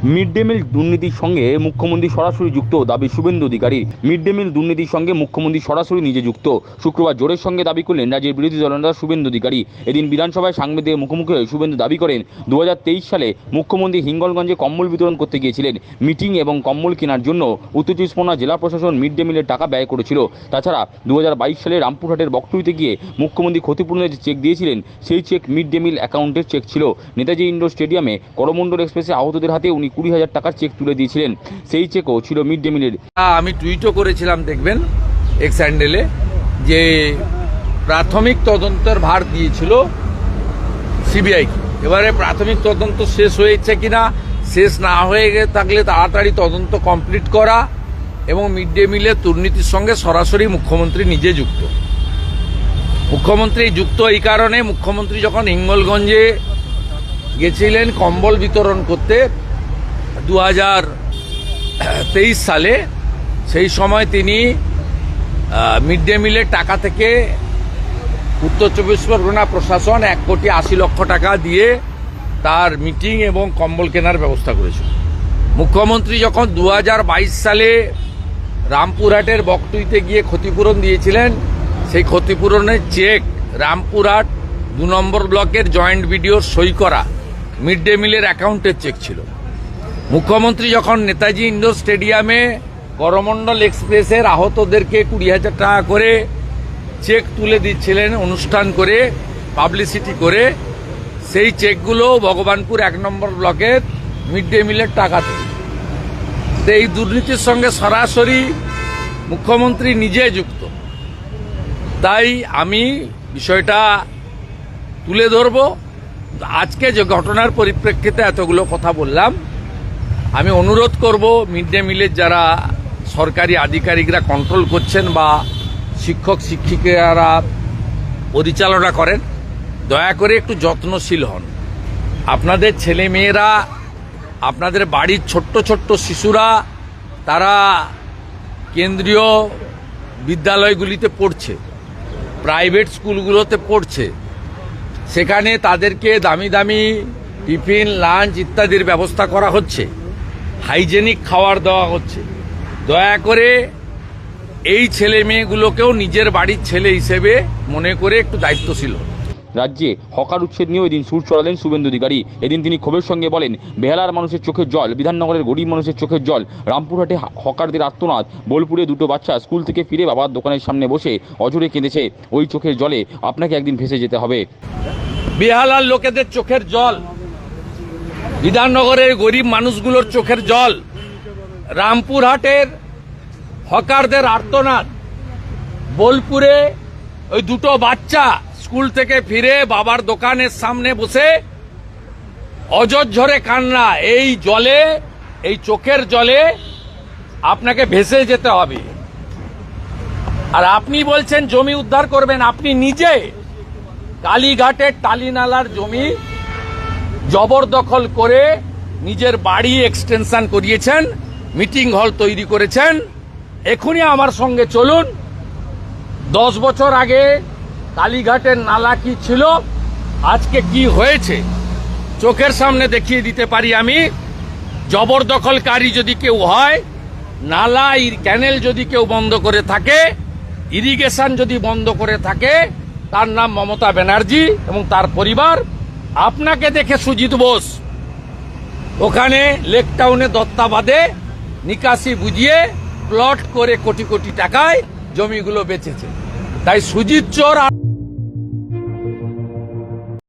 Mid day meal দুর্নীতির সঙ্গে মুখ্যমন্ত্রী সরাসরি যুক্ত, দাবি Suvendu Adhikari. Mid day meal দুর্নীতির সঙ্গে মুখ্যমন্ত্রী সরাসরি নিজে যুক্ত। শুক্রবার জোরের সঙ্গে দাবি করলেন রাজ্যের বিরোধী দলনেতা শুভেন্দু অধিকারী। এদিন বিধানসভায় সাংবাদিকের মুখোমুখি হয়ে শুভেন্দু দাবি করেন দু হাজার তেইশ সালে মুখ্যমন্ত্রী হিঙ্গলগঞ্জে কম্বল বিতরণ করতে গিয়েছিলেন। মিটিং এবং কম্বল কেনার জন্য উত্তর চব্বিশ জেলা প্রশাসন মিড ডে মিলের টাকা ব্যয় করেছিল। তাছাড়া দু হাজার বাইশ সালে রামপুরহাটের বকটুইতে গিয়ে মুখ্যমন্ত্রী ক্ষতিপূরণের যে চেক দিয়েছিলেন, সেই চেক মিড ডে মিল অ্যাকাউন্টের চেক ছিল। নেতাজি ইন্ডোর স্টেডিয়ামে করমণ্ডল এক্সপ্রেসে আহতদের হাতে উনি কুড়ি হাজার টাকার চেক তুলে দিয়েছিলেন। সেই চেকও ছিল মিড ডে মিলের আমি টুইটও করেছিলাম, দেখবেন এক্স হ্যান্ডেলে যে প্রাথমিক তদন্তের ভার দিয়েছিল সিবিআইকে এবারে প্রাথমিক তদন্ত শেষ হয়েছে কিনা, শেষ না হয়ে গে থাকলে তাড়াতাড়ি তদন্ত কমপ্লিট করা এবং মিড ডে মিলের দুর্নীতির সঙ্গে সরাসরি মুখ্যমন্ত্রী নিজে যুক্ত। মুখ্যমন্ত্রী যুক্ত এই কারণে মুখ্যমন্ত্রী যখন হিঙ্গলগঞ্জে গেছিলেন কম্বল বিতরণ করতে দু হাজার তেইশ সালে সেই সময় তিনি মিড ডে মিলের টাকা থেকে উত্তর চব্বিশ পরগনা প্রশাসন এক কোটি আশি লক্ষ টাকা দিয়ে তার মিটিং এবং কম্বল কেনার ব্যবস্থা করেছিল। মুখ্যমন্ত্রী যখন দু হাজার বাইশ সালে রামপুরহাটের বকটুইতে গিয়ে ক্ষতিপূরণ দিয়েছিলেন, সেই ক্ষতিপূরণের চেক রামপুরহাট দু নম্বর ব্লকের জয়েন্ট ভিডিওর সই করা মিড ডে মিলের অ্যাকাউন্টের চেক ছিল। মুখ্যমন্ত্রী যখন নেতাজি ইন্ডোর স্টেডিয়ামে করমণ্ডল এক্সপ্রেসের আহতদেরকে কুড়ি হাজার টাকা করে চেক তুলে দিচ্ছিলেন, অনুষ্ঠান করে, পাবলিসিটি করে, সেই চেকগুলো ভগবানপুর এক নম্বর ব্লকের মিড ডে মিলের টাকা থেকে। তো এই দুর্নীতির সঙ্গে সরাসরি মুখ্যমন্ত্রী নিজে যুক্ত। তাই আমি বিষয়টা তুলে ধরব। আজকে যে ঘটনার পরিপ্রেক্ষিতে এতগুলো কথা বললাম আমি অনুরোধ করব মিড ডে মিলের যারা সরকারি আধিকারিকরা কন্ট্রোল করছেন বা শিক্ষক শিক্ষিকারা পরিচালনা করেন, দয়া করে একটু যত্নশীল হন। আপনাদের ছেলে মেয়েরা, আপনাদের বাড়ির ছোট্ট ছোট্ট শিশুরা, তারা কেন্দ্রীয় বিদ্যালয়গুলিতে পড়ছে প্রাইভেট স্কুলগুলোতে পড়ছে। সেখানে তাদেরকে দামি দামি টিফিন লাঞ্চ ইত্যাদির ব্যবস্থা করা হচ্ছে। হাইজেনিক খাবার দেওয়া হচ্ছে। দয়া করে এই ছেলে মেয়েগুলোকেও নিজের বাড়ির ছেলে হিসেবে মনে করে একটু দায়িত্বশীল হন। রাজ্যে হকার উচ্ছেদ নিয়েও এদিন সুর চড়ালেন শুভেন্দু অধিকারী। এদিন তিনি ক্ষোভের সঙ্গে বলেন বেহালার মানুষের চোখের জল বিধাননগরের গরিব মানুষের চোখের জল রামপুরহাটে হকারদের আত্মনাদ বোলপুরে দুটো বাচ্চা স্কুল থেকে ফিরে বাবার দোকানের সামনে বসে অজরে কেঁদেছে ওই চোখের জলে আপনাকে একদিন ভেসে যেতে হবে। বেহালার লোকেদের চোখের জল বিধাননগরের গরিব মানুষগুলোর চোখের জল, রামপুরহাটের হকারদের আর্তনাদ, বোলপুরে ওই দুটো বাচ্চা স্কুল থেকে ফিরে বাবার দোকানের সামনে বসে অজর কান্না, এই জলে, এই চোখের জলে আপনাকে ভেসে যেতে হবে। আর আপনি বলছেন জমি উদ্ধার করবেন, আপনি নিজে কালীঘাটের টালিনালার জমি জবরদখল করে নিজের বাড়ি এক্সটেনশন করিয়েছেন মিটিং হল তৈরি করেছেন। এখনই আমার সঙ্গে চলুন। দশ বছর আগে কালীঘাটের নালা কি ছিল? আজকে কি হয়েছে? চোখের সামনে দেখিয়ে দিতে পারি আমি। জবরদখলকারী যদি কেউ হয়, নালা ক্যানেল যদি কেউ বন্ধ করে থাকে ইরিগেশন যদি বন্ধ করে থাকে, তার নাম মমতা ব্যানার্জি এবং তার পরিবার আপনাকে দেখে সুজিত বোস। ওখানে লেক টাউনে দত্তাবাদে নিকাশি বুঝিয়ে প্লট করে কোটি কোটি টাকায় জমিগুলো বেচেছে। তাই সুজিত চোর